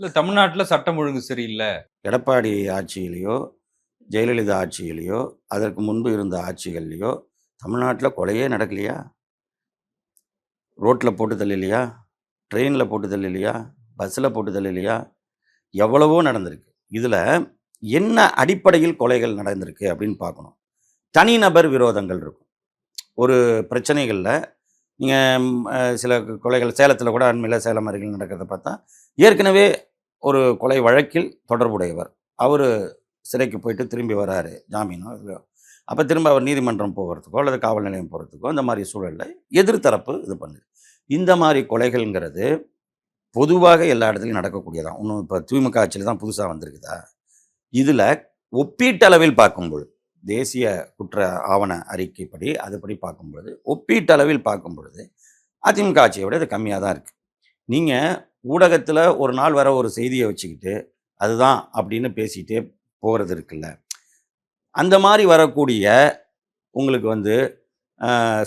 இல்லை தமிழ்நாட்டில் சட்டம் ஒழுங்கு சரியில்லை. எடப்பாடி ஆட்சியிலேயோ ஜெயலலிதா ஆட்சியிலேயோ அதற்கு முன்பு இருந்த ஆட்சிகள்லையோ தமிழ்நாட்டில் கொலையே நடக்கலையா? ரோட்டில் போட்டு தள்ளலையா? ட்ரெயினில் போட்டு தள்ளலையா? பஸ்ஸில் போட்டு தள்ளலையா? எவ்வளவோ நடந்திருக்கு. இதில் என்ன அடிப்படையில் கொலைகள் நடந்திருக்கு அப்படின்னு பார்க்கணும். தனிநபர் விரோதங்கள் இருக்கும். ஒரு பிரச்சனைகளில் நீங்கள் சில கொலைகள் சேலத்தில் கூட அண்மையில் சேலம் அருகில் நடக்கிறத பார்த்தா ஏற்கனவே ஒரு கொலை வழக்கில் தொடர்புடையவர். அவர் சிறைக்கு போயிட்டு திரும்பி வராரு ஜாமீனோ இல்லையோ அப்போ திரும்ப அவர் நீதிமன்றம் போகிறதுக்கோ அல்லது காவல் நிலையம் போகிறதுக்கோ இந்த மாதிரி சூழலில் எதிர்த்தரப்பு இது பண்ணுது. இந்த மாதிரி கொலைகள்ங்கிறது பொதுவாக எல்லா இடத்துலையும் நடக்கக்கூடியதான் இன்னும் இப்போ திமுக ஆட்சியில் தான் புதுசாக வந்திருக்குதா? இதில் ஒப்பீட்டளவில் பார்க்கும்பொழுது தேசிய குற்ற ஆவண அறிக்கைப்படி அதுபடி பார்க்கும் பொழுது ஒப்பீட்டளவில் பார்க்கும் பொழுது அதிமுக ஆட்சியை விட இது கம்மியாக தான் இருக்குது நீங்கள் ஊடகத்தில் ஒரு நாள் வர ஒரு செய்தியை வச்சுக்கிட்டு அதுதான் அப்படின்னு பேசிகிட்டே போகிறது இருக்குல்ல. அந்த மாதிரி வரக்கூடிய உங்களுக்கு வந்து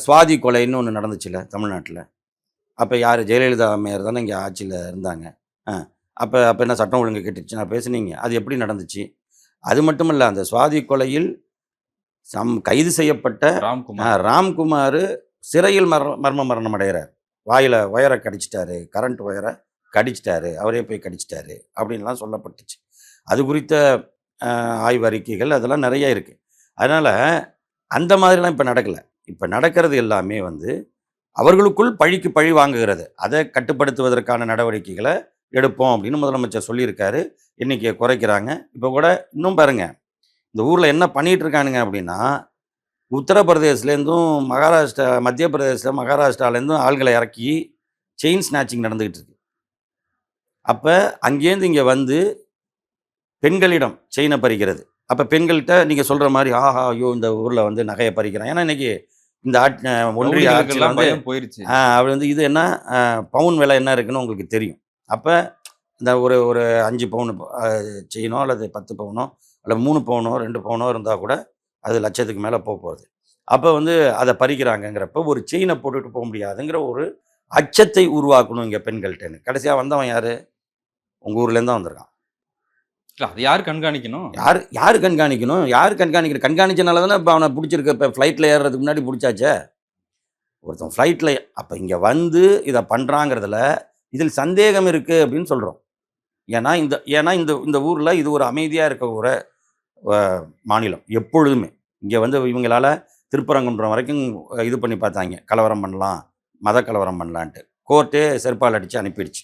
சுவாதி கொலைன்னு ஒன்று நடந்துச்சுல்ல தமிழ்நாட்டில். அப்போ யார்? ஜெயலலிதா அம்மையார் தானே இங்கே ஆட்சியில் இருந்தாங்க. ஆ அப்போ அப்போ என்ன சட்டம் ஒழுங்கு கெட்டுச்சு நான் பேசுனீங்க. அது எப்படி நடந்துச்சு? அது மட்டும் இல்லை அந்த சுவாதி கொலையில் சம் கைது செய்யப்பட்ட ராம்குமார். ராம்குமார் சிறையில் மர மர்ம மரணம் அடைகிறார். வாயில் ஒயரை கடிச்சிட்டாரு கரண்ட் ஒயரை. கடிச்சிட்டாரு அவரே போய் கடிச்சிட்டாரு அப்படின்லாம் சொல்லப்பட்டுச்சு. அது குறித்த ஆய்வறிக்கைகள் ஆய்வு அறிக்கைகள் அதெல்லாம் நிறைய இருக்குது அதனால் அந்த மாதிரிலாம் இப்போ நடக்கலை. இப்போ நடக்கிறது எல்லாமே வந்து அவர்களுக்குள் பழிக்கு பழி வாங்குகிறது. அதை கட்டுப்படுத்துவதற்கான நடவடிக்கைகளை எடுப்போம் அப்படின்னு முதலமைச்சர் சொல்லியிருக்காரு. எண்ணிக்கையை குறைக்கிறாங்க. இப்போ கூட இன்னும் பாருங்க இந்த ஊரில் என்ன பண்ணிகிட்ருக்கானுங்க அப்படின்னா உத்தரப்பிரதேஷ்லேருந்தும் மகாராஷ்டிரா மத்திய பிரதேச மகாராஷ்டிராலேருந்தும் ஆள்களை இறக்கி செயின் ஸ்நாச்சிங் நடந்துக்கிட்டு இருக்கு. அப்போ அங்கேருந்து இங்கே வந்து பெண்களிடம் செயினை பறிக்கிறது. அப்போ பெண்கள்கிட்ட நீங்கள் சொல்கிற மாதிரி ஆஹா ஐயோ இந்த ஊரில் வந்து நகையை பறிக்கிறான். ஏன்னா இன்னைக்கு இந்த ஆட் ஒன்றிய ஆட்சியில் வந்து பயம் போயிருச்சு. அவர் வந்து இது என்ன பவுன் விலை என்ன இருக்குன்னு உங்களுக்கு தெரியும். அப்போ இந்த ஒரு ஒரு அஞ்சு பவுன் செயினோ அல்லது பத்து பவுனோ அல்லது மூணு பவுனோ ரெண்டு பவுனோ இருந்தால் கூட அது லட்சத்துக்கு மேலே போக போகுது அப்போ வந்து அதை பறிக்கிறாங்கங்கிறப்ப ஒரு செயினை போட்டுட்டு போக முடியாதுங்கிற ஒரு அச்சத்தை உருவாக்கணும் இங்கே பெண்கள்கிட்டன்னு. கடைசியாக வந்தவன் யார்? உங்கள் ஊர்லேருந்து தான் வந்திருக்கான். இல்ல அது யார் கண்காணிக்கணும்? யார் யார் கண்காணிக்கணும்? யார் கண்காணிக்கிற கண்காணிச்சனால தானே இப்போ அவனை பிடிச்சிருக்க. இப்போ ஃப்ளைட்டில் ஏறுறதுக்கு முன்னாடி பிடிச்சாச்சே. ஒருத்தன் ஃப்ளைட்டில் அப்போ இங்கே வந்து இதை பண்ணுறாங்கிறதுல இதில் சந்தேகம் இருக்குது அப்படின்னு சொல்கிறோம் ஏன்னா இந்த ஏன்னா இந்த இந்த ஊரில் இது ஒரு அமைதியாக இருக்க ஒரு மாநிலம் எப்பொழுதுமே. இங்கே வந்து இவங்களால திருப்பரங்குன்றம் வரைக்கும் இது பண்ணி பார்த்தாங்க. கலவரம் பண்ணலாம் மத கலவரம் பண்ணலான்ட்டு. கோர்ட்டே செருப்பால் அடித்து அனுப்பிடுச்சு.